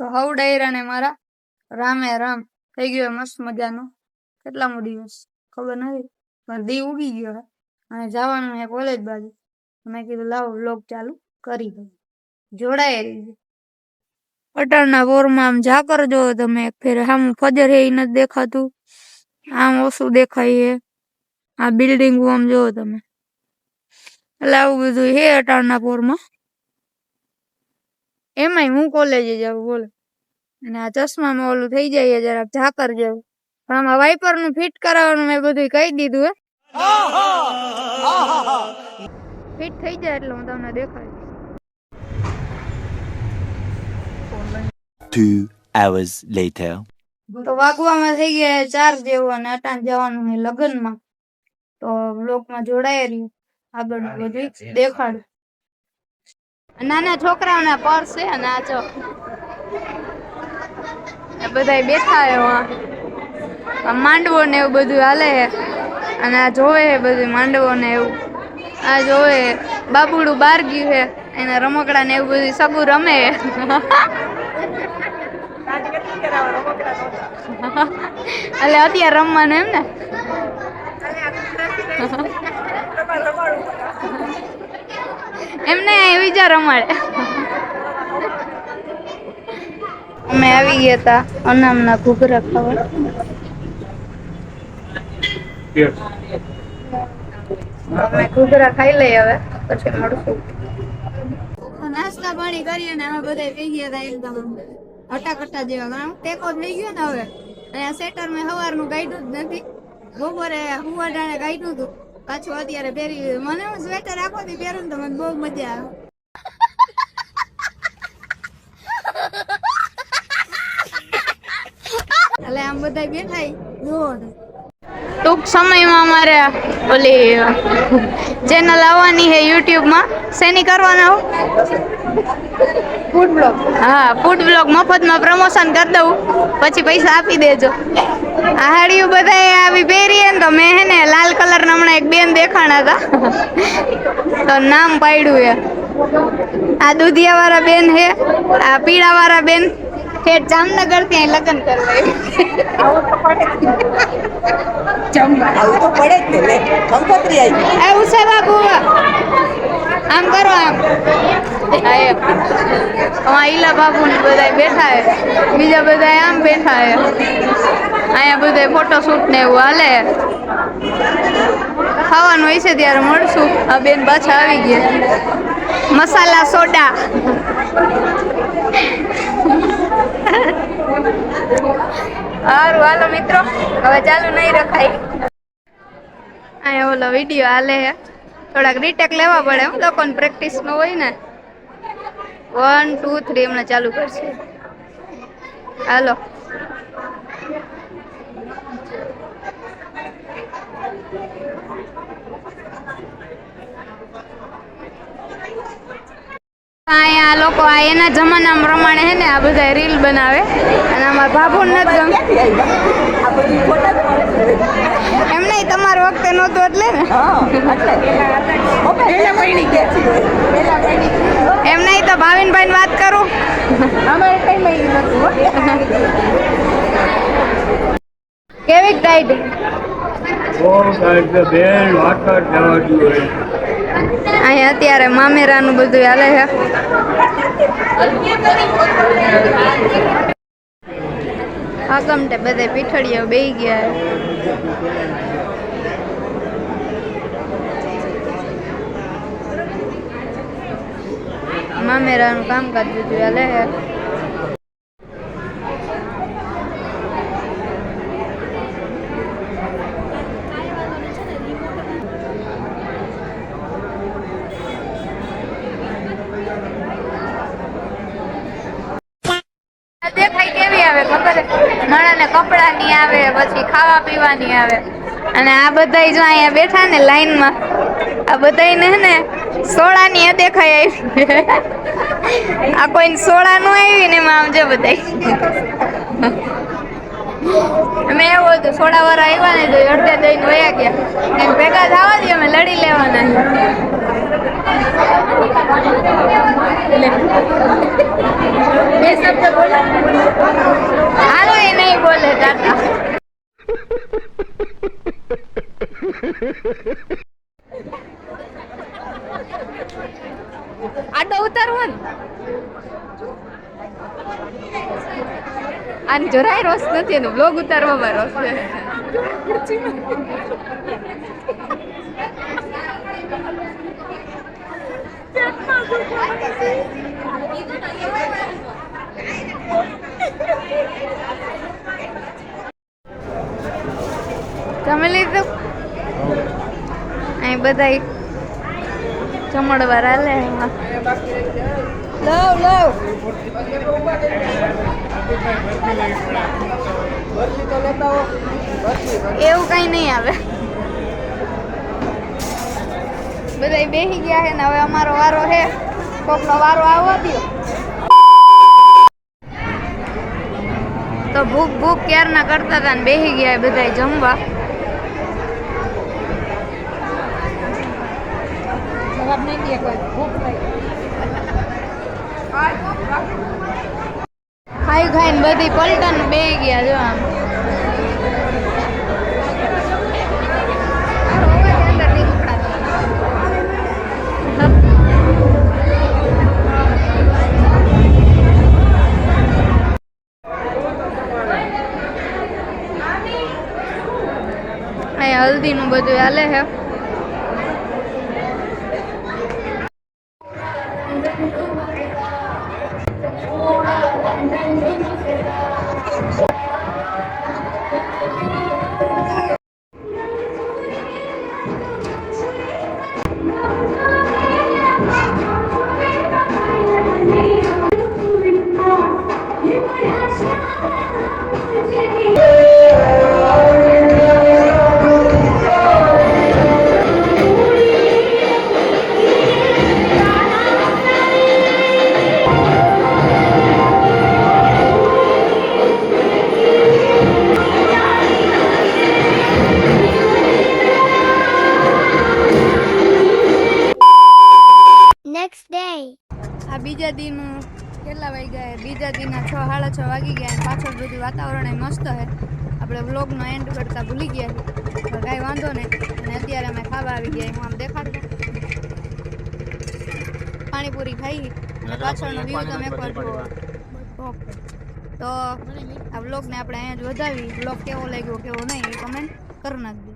તો હવ ડાયરા ને મારા. રામે રામ. થઈ ગયો મસ્ત મજાનો. કેટલામો દિવસ? ખબર નથી. પણ દી ઉગી ગયો હે. અને જવાનું હે કોલેજ બાજુ. મેં કીધું, લાવો વ્લોગ ચાલુ કરી દઉં. જોડાય રહીએ અટાણના પોરમાં આમ ઝાકર કરજો તમે એક ફેર આમ ફજર હે નથી દેખાતું. આમ ઓછું દેખાય હે. આ બિલ્ડિંગ આમ જોવો તમે. એટલે આવું બધું હે અટાણના પોરમાં એમાંય હું કોલેજે જાઉં બોલો. અને આ ચશ્મામાં ઓલું થઈ જાય જરાક ઝાકર જેવું. પણ આમાં વાઇપરનું ફિટ કરાવવાનું મેં બધું કહી દીધું હે. ફિટ થઈ જાય એટલે હું તમને દેખાડીશ. તો વાગવામાં થઈ ગયા ચાર જેવું અને અટાણ જવાનું લગ્નમાં. તો બ્લોકમાં જોડાય રહ્યું આગળ બધું દેખાડું. નાના છોકરાઓના પર્સ છે અને આ જો બધા બેઠા હે. વાં. આ માંડવો ને એવું બધું હાલે હે અને આ જોવે હે બધું માંડવો ને એવું. આ જોવે. બાબુડું બાર ગયું છે. એના રમકડા ને એવું બધું સગું રમે એટલે અત્યારે રમવાનું એમ ને? એમને વિચાર રમાડે. અમે આવી ગયા તા અનામના ઘૂઘરા ખાવા. અમે ઘૂઘરા ખાઈ લઈ હવે, પછી મળશું. નાસ્તા પાણી કરીએ ને અમે બધા પી ગયા હતા એકદમ અટાકટ્ટા જેવા ટેકો જ લઈ ગયો ને હવે. અહીંયા સેટર મેં સવારનું ગાઈડું જ નથી. બપોરે હુવાડાને ગાઈડું હતું. પાછું અત્યારે પહેરી મને હું સ્વેટર આખો દી પહેરું તો મને બહુ મજા આવે. એટલે આમ બધા બેઠા જુઓ ટૂંક સમયમાં અમારે ઓલી ચેનલ આવવાની છે યુટ્યુબમાં. શેની કરવાના ફૂડ બ્લોગ હા ફૂડ બ્લોગ મફતમાં પ્રમોશન કરી દઉં. પછી પૈસા આપી દેજો. આ હાડીઓ બધા આવી પહેરી ને તો મેં હે ને લાલ કલર ના હમણાં એક બેન દેખાણા હતા. તો નામ પાડ્યું એ. આ દુધિયા વાળા બેન હે આ પીળા વાળા બેન. ઠેઠ જામનગર અહીં લગ્ન કરવા આવું. તો પડે જ ને લે. કંકોત્રી આવી. આવું છે બાબુ આમ કરો આમ. એમ અમારા ઈલા બાબુ ને બધા બેઠા હે. બીજા બધા આમ બેઠા હે. અહીંયા બધા ફોટોશૂટ ને એવું હાલે ખાવાનું હોય ત્યારે મળશું. આ બેન પાછા આવી ગયા. મસાલા સોડા. સારું હાલો મિત્રો. હવે ચાલુ નહીં રખાય. અહીંયા ઓલો વીડિયો હાલે હે. થોડાક રીટેક લેવા પડે હું લોકોને પ્રેક્ટિસ નો હોય ને. વન ટુ થ્રી હમણાં ચાલુ કરશે. હાલો. અહીંયા આ લોકો આ એના જમાના પ્રમાણે હે ને આ બધા રીલ બનાવે. અને આમાં ભાભુ નથી ગમ આ બધી ફોટા જ મળે છે. એમ નહીં તમારા વખતે નહોતું એટલે ને હા એટલે પહેલા પૈણી ગયા છીએ પહેલા પૈણી એમ નહીં તો ભાવિનભાઈ વાત કરું. કેવી જોઈએ અહીંયા અત્યારે મામેરાનું બધું હાલે છે. આગમટે બધે પીઠળીઓ બેહી ગયા. મામેરાનું કામકાજ બધું હાલે છે દેખાય કેવી આવે ખબર? માણાને કપડાની આવે, પછી ખાવા પીવાની આવે. અને આ બધા જો અહીંયા બેઠા ને લાઈનમાં, આ બધાયને હે ને સોળાની એ દેખાય આવી. આ કોઈ સોળાનું આવી ને એમાં આમ જો બધાય. અમે એવું હતું સોળા વાળા આવ્યા ને તો અડધે દઈને વયા ગયા. એમ ભેગા થવા દે અમે લડી લેવાના. બે શબ્દ બોલે. હાલો એ નહીં બોલે ટાટા આડો ઉતારવો ને. આને જરાય રોસ નથી એનો બ્લોગ ઉતારવામાં રોસ છે. તમે લીધું? અહીં બધા જમણવાર હાલે એમાં. લવ લવ એવું કઈ નહીં આવે. બધા બેસી ગયા છે ને હવે અમારો વારો છે કોકનો વારો આવવા દો તો ભૂખ ભૂખ ક્યારના કરતા હતા ને બેસી ગયા બધા જમવા. નહીં ભૂખ ખાઈ ખાઈને બધી પલટન બે ગયા જો આમ. હલ્દીનું બધું હાલે છે. બીજા દિનનું કેટલા વાગ્યા બીજા દિનના છ સાડા છ વાગી ગયા અને પાછળ બધું વાતાવરણ મસ્ત છે આપણે વ્લોગનો એન્ડ કરતા ભૂલી ગયા તો કાંઈ વાંધો નહીં. અને અત્યારે અમે ખાવા આવી ગયા હું. આમ દેખાડું પાણીપુરી ખાઈ અને પાછળનો વ્યૂ તમે એકવાર જુઓ. તો આ વ્લોગને આપણે અહીંયા જ વધાવી. વ્લોગ કેવો લાગ્યો કેવો નહીં એ કમેન્ટ કરી નાખજો.